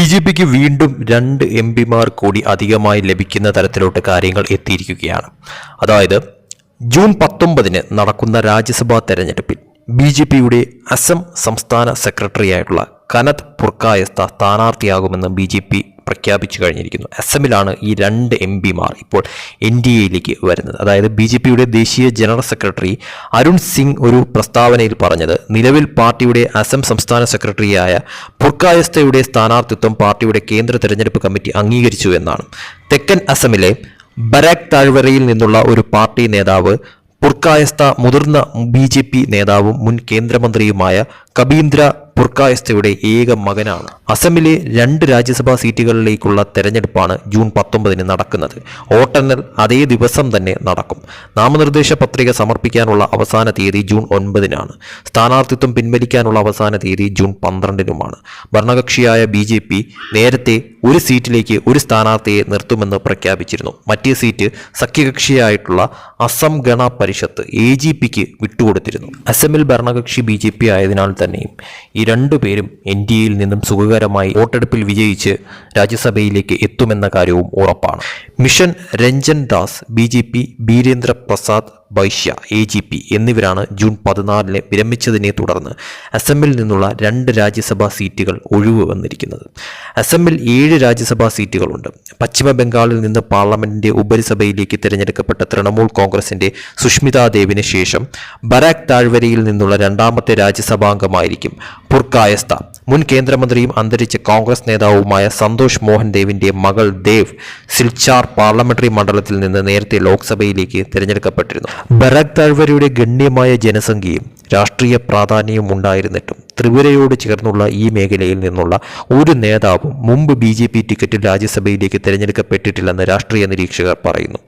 B J പിക്ക് വീണ്ടും രണ്ട് M പിമാർ കൂടി അധികമായി ലഭിക്കുന്ന തരത്തിലോട്ട് കാര്യങ്ങൾ എത്തിയിരിക്കുകയാണ്. അതായത് ജൂൺ പത്തൊമ്പതിന് നടക്കുന്ന രാജ്യസഭാ തെരഞ്ഞെടുപ്പിൽ ബി ജെ പിയുടെ അസം സംസ്ഥാന സെക്രട്ടറിയായിട്ടുള്ള കനത് പുർക്കായസ്ത സ്ഥാനാർത്ഥിയാകുമെന്ന് ബി ജെ പി പ്രഖ്യാപിച്ചു കഴിഞ്ഞിരിക്കുന്നു. അസമിലാണ് ഈ രണ്ട് എം പിമാർ ഇപ്പോൾ എൻ ഡി എയിലേക്ക് വരുന്നത്. അതായത് ബി ജെ പിയുടെ ദേശീയ ജനറൽ സെക്രട്ടറി അരുൺ സിംഗ് ഒരു പ്രസ്താവനയിൽ പറഞ്ഞത് നിലവിൽ പാർട്ടിയുടെ അസം സംസ്ഥാന സെക്രട്ടറിയായ പുർക്കായസ്തയുടെ സ്ഥാനാർത്ഥിത്വം പാർട്ടിയുടെ കേന്ദ്ര തെരഞ്ഞെടുപ്പ് കമ്മിറ്റി അംഗീകരിച്ചു എന്നാണ്. തെക്കൻ അസമിലെ ബരാക് താഴ്വരയിൽ നിന്നുള്ള ഒരു പാർട്ടി നേതാവ് പുർക്കായസ്ത മുതിർന്ന ബി ജെ പി നേതാവും മുൻ കേന്ദ്രമന്ത്രിയുമായ കബീന്ദ്ര പുർക്കായസ്തയുടെ ഏക മകനാണ്. അസമിലെ രണ്ട് രാജ്യസഭാ സീറ്റുകളിലേക്കുള്ള തെരഞ്ഞെടുപ്പാണ് ജൂൺ പത്തൊമ്പതിന് നടക്കുന്നത്. വോട്ടെണ്ണൽ അതേ ദിവസം തന്നെ നടക്കും. നാമനിർദ്ദേശ പത്രിക സമർപ്പിക്കാനുള്ള അവസാന തീയതി ജൂൺ ഒൻപതിനാണ്. സ്ഥാനാർത്ഥിത്വം പിൻവലിക്കാനുള്ള അവസാന തീയതി ജൂൺ പന്ത്രണ്ടിനുമാണ്. ഭരണകക്ഷിയായ ബി ജെ പി നേരത്തെ ഒരു സീറ്റിലേക്ക് ഒരു സ്ഥാനാർത്ഥിയെ നിർത്തുമെന്ന് പ്രഖ്യാപിച്ചിരുന്നു. മറ്റേ സീറ്റ് സഖ്യകക്ഷിയായിട്ടുള്ള അസം ഗണ പരിഷത്ത് എ ജി പിക്ക് വിട്ടുകൊടുത്തിരുന്നു. അസമിൽ ഭരണകക്ഷി ബി ജെ പി ആയതിനാൽ തന്നെയും ഈ രണ്ടുപേരും എൻ ഡി എയിൽ നിന്നും സുഖകരമായി വോട്ടെടുപ്പിൽ വിജയിച്ച് രാജ്യസഭയിലേക്ക് എത്തുമെന്ന കാര്യവും ഉറപ്പാണ്. Mission Ranjan Das B J P Birendra Prasad Baishya A G P എന്നിവരാണ് ജൂൺ പതിനാലിന് വിരമിച്ചതിനെ തുടർന്ന് അസമിൽ നിന്നുള്ള രണ്ട് രാജ്യസഭാ സീറ്റുകൾ ഒഴിവ് വന്നിരിക്കുന്നത്. അസമിൽ ഏഴ് രാജ്യസഭാ സീറ്റുകളുണ്ട്. പശ്ചിമ ബംഗാളിൽ നിന്ന് പാർലമെന്റിന്റെ ഉപരിസഭയിലേക്ക് തിരഞ്ഞെടുക്കപ്പെട്ട തൃണമൂൽ കോൺഗ്രസിന്റെ സുഷ്മിതാ ദേവിന് ശേഷം ബരാക് താഴ്വരയിൽ നിന്നുള്ള രണ്ടാമത്തെ രാജ്യസഭാംഗമായിരിക്കും പുർക്കായസ്ത മുൻ കേന്ദ്രമന്ത്രിയും അന്തരിച്ച കോൺഗ്രസ് നേതാവുമായ സന്തോഷ് മോഹൻ ദേവിന്റെ മകൾ ദേവ് സിൽച്ചാർ പാർലമെന്ററി മണ്ഡലത്തിൽ നിന്ന് നേരത്തെ ലോക്സഭയിലേക്ക് തിരഞ്ഞെടുക്കപ്പെട്ടിരുന്നു. ബരാഗ് താഴ്വരയുടെ ഗണ്യമായ ജനസംഖ്യയും രാഷ്ട്രീയ പ്രാധാന്യവും ഉണ്ടായിരുന്നിട്ടും ത്രിപുരയോട് ചേർന്നുള്ള ഈ മേഖലയിൽ നിന്നുള്ള ഒരു നേതാവും മുമ്പ് ബി ജെ പി ടിക്കറ്റിൽ രാജ്യസഭയിലേക്ക് തിരഞ്ഞെടുക്കപ്പെട്ടിട്ടില്ലെന്ന് രാഷ്ട്രീയ നിരീക്ഷകർ പറയുന്നു.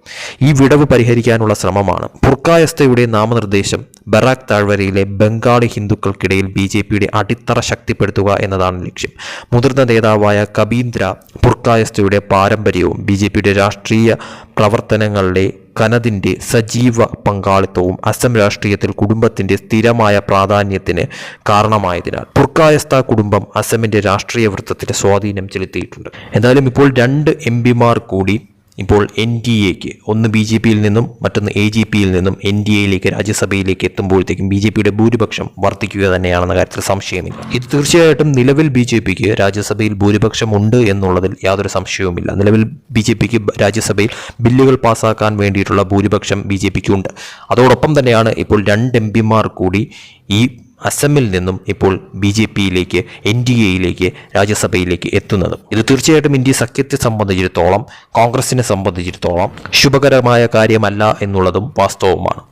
ഈ വിടവ് പരിഹരിക്കാനുള്ള ശ്രമമാണ്. പുർക്കായസ്തയുടെ നാമനിർദ്ദേശം ബറാക് താഴ്വരയിലെ ബംഗാളി ഹിന്ദുക്കൾക്കിടയിൽ ബി ജെ പിയുടെ അടിത്തറ ശക്തിപ്പെടുത്തുക എന്നതാണ് ലക്ഷ്യം. മുതിർന്ന നേതാവായ കബീന്ദ്ര പുർക്കായസ്തയുടെ പാരമ്പര്യവും ബി ജെ പിയുടെ രാഷ്ട്രീയ പ്രവർത്തനങ്ങളുടെ കനതിന്റെ സജീവ പങ്കാളിത്തവും അസം രാഷ്ട്രീയത്തിൽ കുടുംബത്തിന്റെ സ്ഥിരമായ പ്രാധാന്യത്തിന് കാരണമായതിനാൽ പുർക്കായസ്ഥ കുടുംബം അസമിന്റെ രാഷ്ട്രീയ വൃത്തത്തിൽ സ്വാധീനം ചെലുത്തിയിട്ടുണ്ട്. എന്തായാലും ഇപ്പോൾ രണ്ട് എം പിമാർ കൂടി ഇപ്പോൾ എൻ ഡി എക്ക് ഒന്ന് ബി ജെ പിയിൽ നിന്നും മറ്റൊന്ന് എ ജി പിയിൽ നിന്നും എൻ ഡി എയിലേക്ക് രാജ്യസഭയിലേക്ക് എത്തുമ്പോഴത്തേക്കും ബി ജെ പിയുടെ ഭൂരിപക്ഷം വർദ്ധിക്കുക തന്നെയാണെന്ന കാര്യത്തിൽ സംശയമില്ല. ഇത് തീർച്ചയായിട്ടും നിലവിൽ ബി ജെ പിക്ക് രാജ്യസഭയിൽ ഭൂരിപക്ഷം ഉണ്ട് എന്നുള്ളതിൽ യാതൊരു സംശയവുമില്ല. നിലവിൽ ബി ജെ പിക്ക് രാജ്യസഭയിൽ ബില്ലുകൾ പാസ്സാക്കാൻ വേണ്ടിയിട്ടുള്ള ഭൂരിപക്ഷം ബി ജെ പിക്ക് ഉണ്ട്. അതോടൊപ്പം തന്നെയാണ് ഇപ്പോൾ രണ്ട് എം പിമാർ കൂടി ഈ അസമിൽ നിന്നും ഇപ്പോൾ ബി ജെ പിയിലേക്ക് എൻ ഡി എയിലേക്ക് രാജ്യസഭയിലേക്ക് എത്തുന്നത്. ഇത് തീർച്ചയായിട്ടും ഇന്ത്യ സഖ്യത്തെ സംബന്ധിച്ചിടത്തോളം കോൺഗ്രസിനെ സംബന്ധിച്ചിടത്തോളം ശുഭകരമായ കാര്യമല്ല എന്നുള്ളതും വാസ്തവമാണ്